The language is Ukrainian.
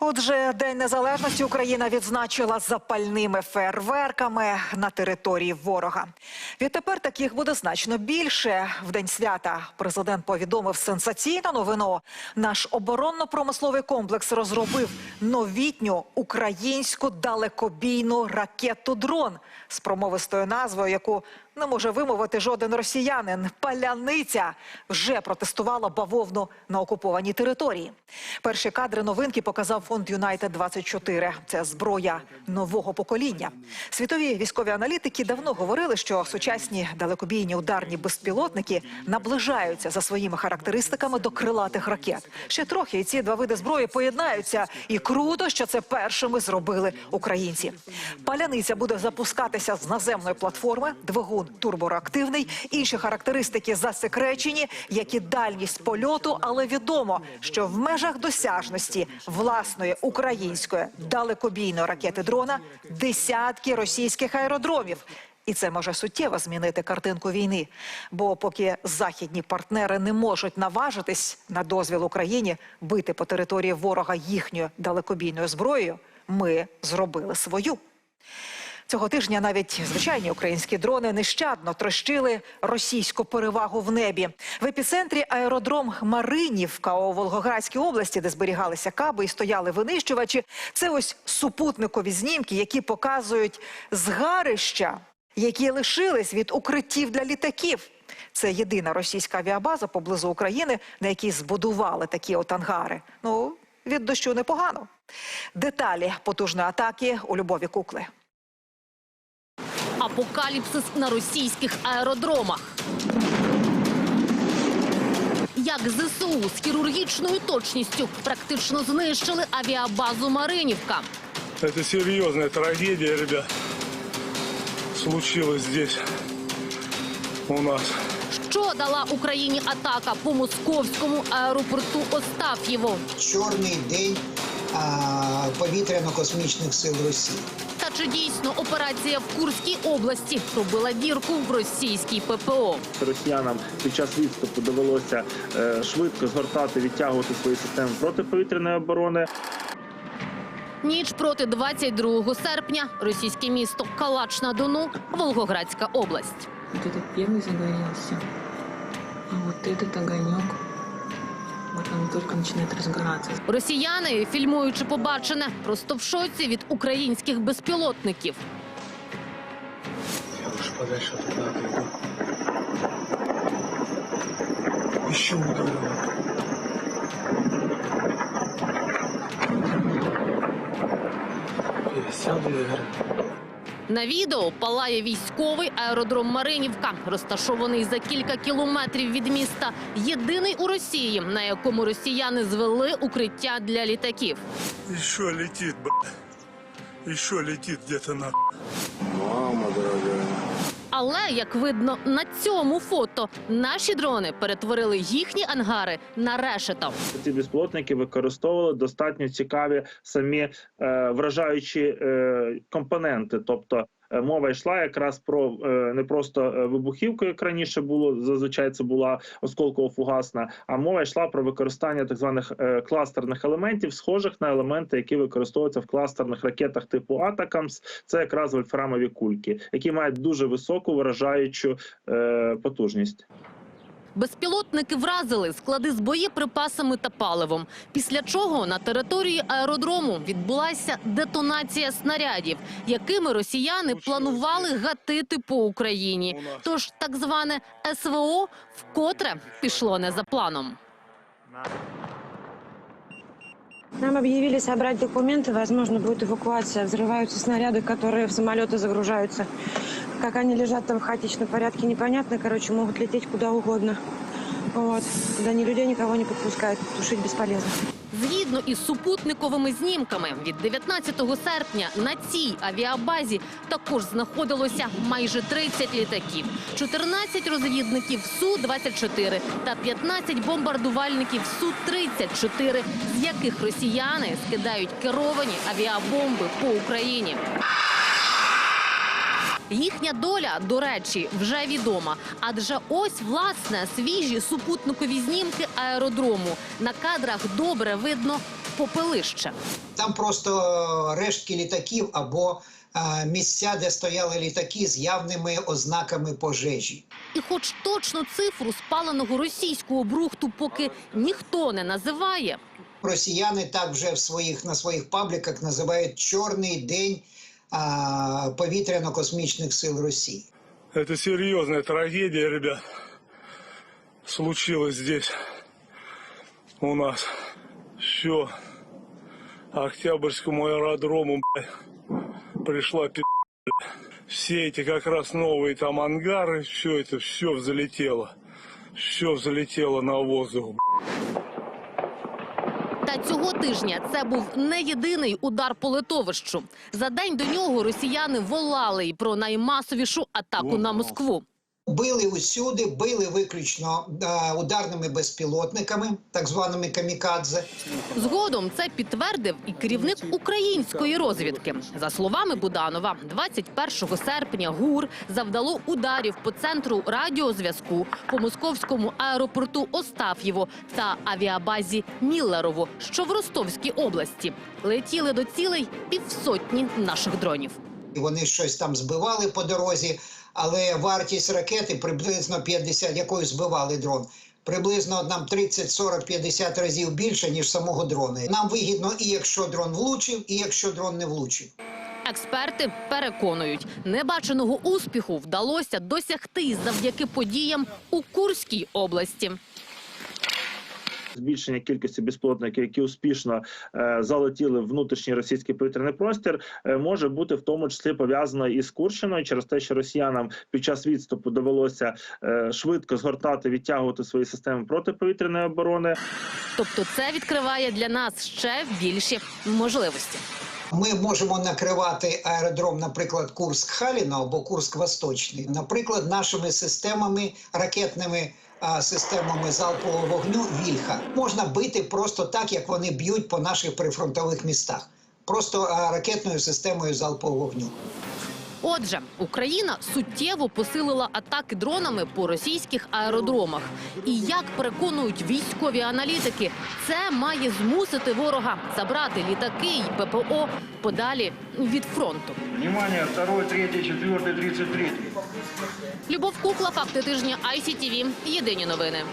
Отже, День Незалежності Україна відзначила запальними фейерверками на території ворога. Відтепер таких буде значно більше. В день свята президент повідомив сенсаційну новину. Наш оборонно-промисловий комплекс розробив новітню українську далекобійну ракету дрон з промовистою назвою, яку не може вимовити жоден росіянин. Паляниця вже протестувала бавовну на окупованій території. Перші кадри новинки показав фонд Юнайтед 24 Це зброя нового покоління. Світові військові аналітики давно говорили, що сучасні далекобійні ударні безпілотники наближаються за своїми характеристиками до крилатих ракет. Ще трохи і ці два види зброї поєднаються. І круто, що це першими зробили українці. Паляниця буде запускатися з наземної платформи. Двигун турбореактивний. Інші характеристики засекречені, як і дальність польоту, але відомо, що в межах досяжності власної української далекобійної ракети дрона десятки російських аеродромів. І це може суттєво змінити картинку війни. Бо поки західні партнери не можуть наважитись на дозвіл Україні бити по території ворога їхньою далекобійною зброєю, ми зробили свою. Цього тижня навіть звичайні українські дрони нещадно трощили російську перевагу в небі. В епіцентрі аеродром Маринівка у Волгоградській області, де зберігалися каби і стояли винищувачі. Це ось супутникові знімки, які показують згарища, які лишились від укриттів для літаків. Це єдина російська авіабаза поблизу України, на якій збудували такі от ангари. Ну, від дощу непогано. Деталі потужної атаки у Любові Кукли. Апокаліпсис на російських аеродромах. Як ЗСУ з хірургічною точністю практично знищили авіабазу Маринівка. Это серьезная трагедия, ребят. Случилось здесь у нас. Що дала Україні атака по московському аеропорту Остаф'єво? чорний день повітряно-космічних сил Росії. Та чи дійсно операція в Курській області пробила дірку в російській ППО? Росіянам під час відступу довелося е, швидко згортати, відтягувати свої системи протиповітряної оборони. Ніч проти 22 серпня російське місто Калач на Дону, Волгоградська область. Вот этот первый загорелся, а вот этот огонек, вот он только начинает разгораться. Росіяни, фільмуючи побачене, просто в шоці від українських безпілотників. Я лучше подальше туда отойду. Еще ударил. Пересяду, наверное. На відео палає військовий аеродром Маринівка, розташований за кілька кілометрів від міста. Єдиний у Росії, на якому росіяни звели укриття для літаків. Еще летит, б***. І що где-то на. Але як видно на цьому фото, наші дрони перетворили їхні ангари на решето. Ці безпілотники використовували достатньо цікаві самі е, вражаючі е, компоненти. Тобто мова йшла якраз про е, не просто е, вибухівку, як раніше було зазвичай це була осколково-фугасна, а мова йшла про використання так званих е, кластерних елементів, схожих на елементи, які використовуються в кластерних ракетах типу Атакамс. Це якраз вольфрамові кульки, які мають дуже високу вражаючу е, потужність. Безпілотники вразили склади з боєприпасами та паливом. Після чого на території аеродрому відбулася детонація снарядів, якими росіяни планували гатити по Україні. Тож так зване СВО вкотре пішло не за планом. Нам объявили собрать документы, возможно, будет эвакуация. Взрываются снаряды, которые в самолеты загружаются. Как они лежат там в хаотичном порядке, непонятно. Короче, могут лететь куда угодно. Вот. Туда ни людей, никого не подпускают. Тушить бесполезно. Згідно із супутниковими знімками, від 19 серпня на цій авіабазі також знаходилося майже 30 літаків, 14 розвідників Су-24 та 15 бомбардувальників Су-34, з яких росіяни скидають керовані авіабомби по Україні. Їхня доля, до речі, вже відома. Адже ось власне свіжі супутникові знімки аеродрому. На кадрах добре видно попелище. Там просто рештки літаків або е, місця, де стояли літаки з явними ознаками пожежі. І хоч точно цифру спаленого російського брухту поки ніхто не називає, Росіяни так вже в своїх на своїх пабліках називають чорний день повітряно-космічних сил Росії. Это серьезная трагедия, ребят. Случилось здесь у нас. Все. Октябрьскому аэродрому бля, пришла пи***. бля. Все эти как раз новые там ангары, все это, все взлетело. Все взлетело на воздух. бля. Тижня це був не єдиний удар по литовищу. За день до нього росіяни волали й про наймасовішу атаку на Москву. Били усюди, били виключно ударними безпілотниками, так званими камікадзе. Згодом це підтвердив і керівник української розвідки. За словами Буданова, 21 серпня ГУР завдало ударів по центру радіозв'язку, по московському аеропорту Остаф'єво та авіабазі Міллерово, що в Ростовській області. Летіли до цілей півсотні наших дронів. Вони щось там збивали по дорозі, але вартість ракети приблизно 50, якою збивали дрон. Приблизно нам 30, 40, 50 разів більше, ніж самого дрона. Нам вигідно і якщо дрон влучив, і якщо дрон не влучив. Експерти переконують, небаченого успіху вдалося досягти завдяки подіям у Курській області. Збільшення кількості безпілотників, які успішно е, залетіли в внутрішній російський повітряний простір, е, може бути в тому числі пов'язано із Курщиною через те, що росіянам під час відступу довелося е, швидко згортати, відтягувати свої системи протиповітряної оборони. Тобто, це відкриває для нас ще більші можливості. Ми можемо накривати аеродром, наприклад, Курск-Халіна або Курск-Восточний, наприклад, нашими системами ракетними. А, Системами залпового вогню Вільха можна бити просто так, як вони б'ють по наших прифронтових містах, просто ракетною системою залпового вогню. Отже, Україна суттєво посилила атаки дронами по російських аеродромах. І як переконують військові аналітики, це має змусити ворога забрати літаки і ППО подалі від фронту. Внимание, второй, третий, четвертый, тридцать третий. Любов Кукла, факти тижня ICTV. Єдині новини.